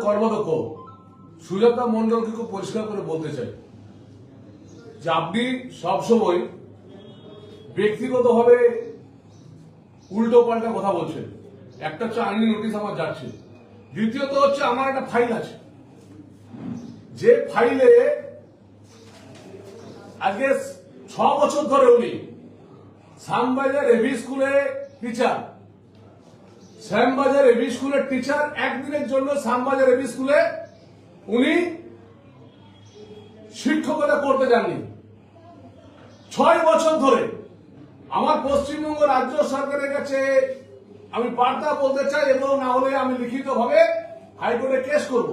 কর্মদক্ষ সুজাতা মন্ডলকে খুব পরিষ্কার করে বলতে চাই যে আপনি সবসময় ব্যক্তিগতভাবে উল্টো পাল্টা কথা বলছেন। একটা হচ্ছে আইনি নোটিশ আমার যাচ্ছে। দ্বিতীয়ত হচ্ছে আমার একটা ফাইল আছে। যে ফাইলে আজকে ছ বছর ধরে উনি শ্যামবাজার এভি স্কুলে টিচার শ্যামবাজার এভি স্কুলের টিচার একদিনের জন্য শ্যামবাজার এভি স্কুলে উনি শিক্ষকতা করতে যাননি। ছয় বছর ধরে আমার পশ্চিমবঙ্গ রাজ্য সরকারের কাছে আমি বার্তা বলতে চাই এবং না হলে আমি লিখিতভাবে হাইকোর্টে কেস করব।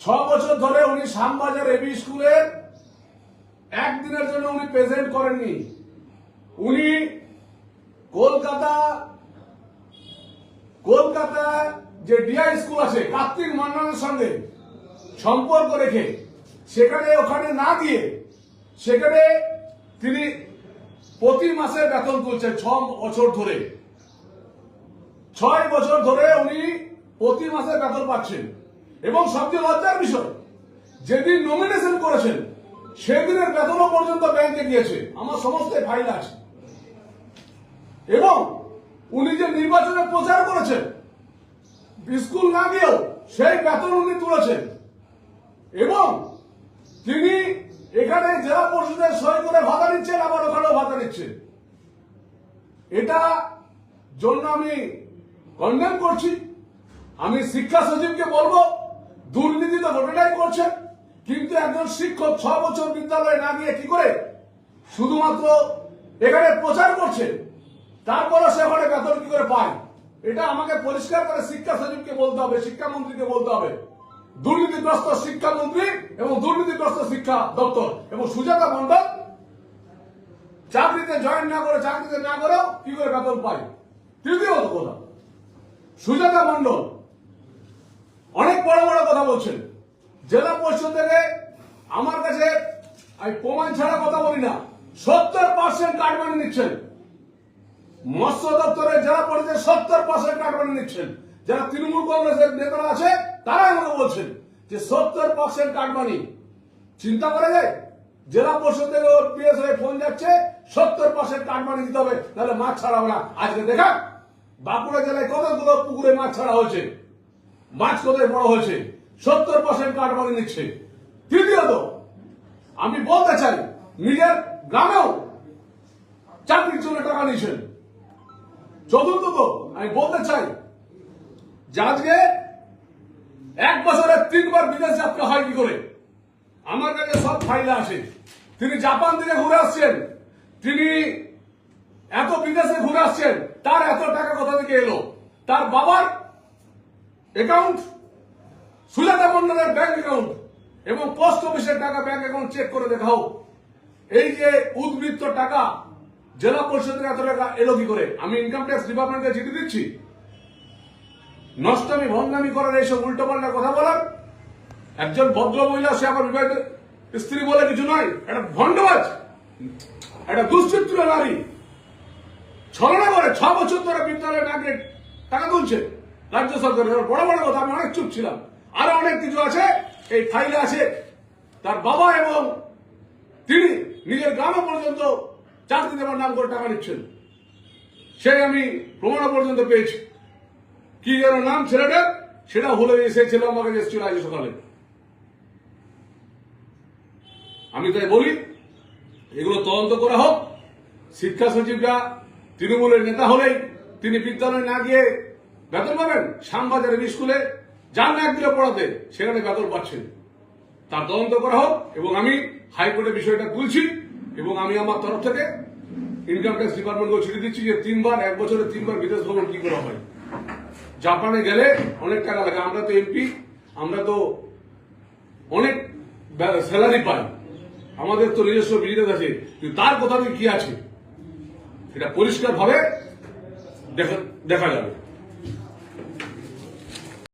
ছ বছর ধরে উনি শ্যামবাজার এবি স্কুলের একদিনের জন্য উনি প্রেজেন্ট করেননি। উনি কলকাতা কলকাতা যে ডিআই স্কুল আছে, কার্তিক মন্ডলের সঙ্গে সম্পর্ক রেখে, সেখানে ওখানে না দিয়ে সেখানে তিনি প্রতি মাসে বেতন তুলছেন ছ বছর ধরে। ছয় বছর ধরে উনি প্রতি মাসে বেতন পাচ্ছেন। এবং সবচেয়ে লজ্জার বিষয়, যেদিন নমিনেশন করেছেন, সেদিনের বেতনও পর্যন্ত ব্যাংকে গিয়েছে। আমার সমস্ত ফাইল আছে। এবং উনি যে নির্বাচনে প্রচার করেছেন স্কুল না গিয়েও সেই বেতন উনি তুলেছেন। এবং তিনি এখানে জেলা পরিষদের সই করে ভাতা নিচ্ছেন, আবার ওখানেও ভাতা নিচ্ছেন। এটা জন্য আমি কন্ডেম করছি। আমি শিক্ষা সচিবকে বলব, দুর্নীতি তো গোটাটাই করছেন, কিন্তু একজন শিক্ষক ছ বছর বিদ্যালয়ে না গিয়ে কি করে শুধুমাত্র এখানে প্রচার করছে তারপরে সে বেতন কি করে পায়? এটা আমাকে পরিষ্কার করে শিক্ষা সচিবকে বলতে হবে শিক্ষামন্ত্রীকে বলতে হবে। দুর্নীতিগ্রস্ত শিক্ষামন্ত্রী এবং দুর্নীতিগ্রস্ত শিক্ষা দপ্তর এবং সুজাতা মন্ডল চাকরিতে জয়েন না করে চাকরিতে না করেও কি করে বেতন পায়? তৃতীয়ত কথা। সুজাতা মন্ডল অনেক বড় বড় কথা বলছেন। জেলা পরিষদ থেকে আমার কাছে প্রমাণ ছাড়া কথা বলি না, সত্তর পার্সেন্ট কার্ড মানে নিচ্ছেন। মৎস্য দপ্তরের জেলা পরিষদের সত্তর পার্সেন্ট কার্ড মানে নিচ্ছেন। যারা তৃণমূল কংগ্রেসের নেতারা আছে তারা আমাকে বলছেন যে সত্তর পার্সেন্ট কার্ড মানি চিন্তা করা যায় জেলা পরিষদ থেকে ওর পিএস হয়ে ফোন যাচ্ছে, সত্তর পার্সেন্ট কার্ড মানি দিতে হবে তাহলে মাছ ছাড়া হবে না। আজকে দেখা, বাঁকুড়া জেলায় কতগুলো পুকুরে মাছ ছাড়া হয়েছে? মাছ কোথায় বড় হয়েছে? সত্তর পার্সেন্ট কার্ড মানি নিচ্ছে। তৃতীয়ত, আমি বলতে চাই, নিজের গ্রামেও চাকরির জন্য টাকা নিয়েছেন। চতুর্থত আমি বলতে চাই যে আজকে এক বছরে তিনবার বিদেশ যাত্রা হয় কি করে? আমার কাছে সব ফাইলে আছে তিনি জাপান থেকে ঘুরে আসছেন। তিনি এত বিদেশে ঘুরে আসছেন, তার এত টাকা কোথা থেকে এলো? তার বাবার অ্যাকাউন্ট সুজাতা মন্ডলের ব্যাংক অ্যাকাউন্ট এবং পোস্ট অফিসের টাকা ব্যাংক অ্যাকাউন্ট চেক করে দেখা হোক এই যে উদ্বৃত্ত টাকা জেলা পরিষদের এত টাকা এলো কি করে? আমি ইনকাম ট্যাক্স ডিপার্টমেন্টকে চিঠি দিচ্ছি। নষ্টমী, ভণ্ডামি করার এইসব উল্টো পাল্টা কথা বলার? একজন ভদ্র মহিলা, সে আমার বিবাহিত স্ত্রী বলে কিছু নয়? একটা ভণ্ডবাজ! একটা দুশ্চিত্র নারী! ছলনা করে, ছ বছর ধরে বিদ্যালয়ে না টাকা তুলছে। রাজ্য সরকারের বড় বড় কথা, আমি অনেক চুপ ছিলাম। আরও অনেক কিছু আছে, এই ফাইলে আছে। তার বাবা এবং তিনি নিজের গ্রামে পর্যন্ত চাকরি দেওয়ার নাম করে টাকা নিচ্ছেন। সেই আমি প্রমাণ পর্যন্ত পেয়েছি। কি যেন নাম ছেলেটার সেটা ভুলে এসেছিল আমাকে এসেছিল আজ সকালে। আমি তাই বলি, এগুলো তদন্ত করা হোক। শিক্ষা সচিবরা তৃণমূলের নেতা হলেই তিনি বিদ্যালয়ে না গিয়ে বেতন পাবেন। শ্যামবাজারের স্কুলে যান না একদিনে পড়াতে, সেখানে বেতন পাচ্ছেন। তার তদন্ত করা হোক এবং আমি হাইকোর্টে বিষয়টা তুলছি। এবং আমি আমার তরফ থেকে ইনকাম ট্যাক্স ডিপার্টমেন্টকে ছেড়ে দিচ্ছি যে তিনবার, এক বছরে তিনবার বিদেশ ভ্রমণ কি করা হয়। জাপানে গেলে অনেক টাকা লাগে। আমরা তো এমপি আমরা তো অনেক স্যালারি পাই। আমাদের তো নিজস্ব বিজনেস আছে। তার কোথাও কি আছে? এটা পরিষ্কার ভাবে দেখা দেখা যাবে।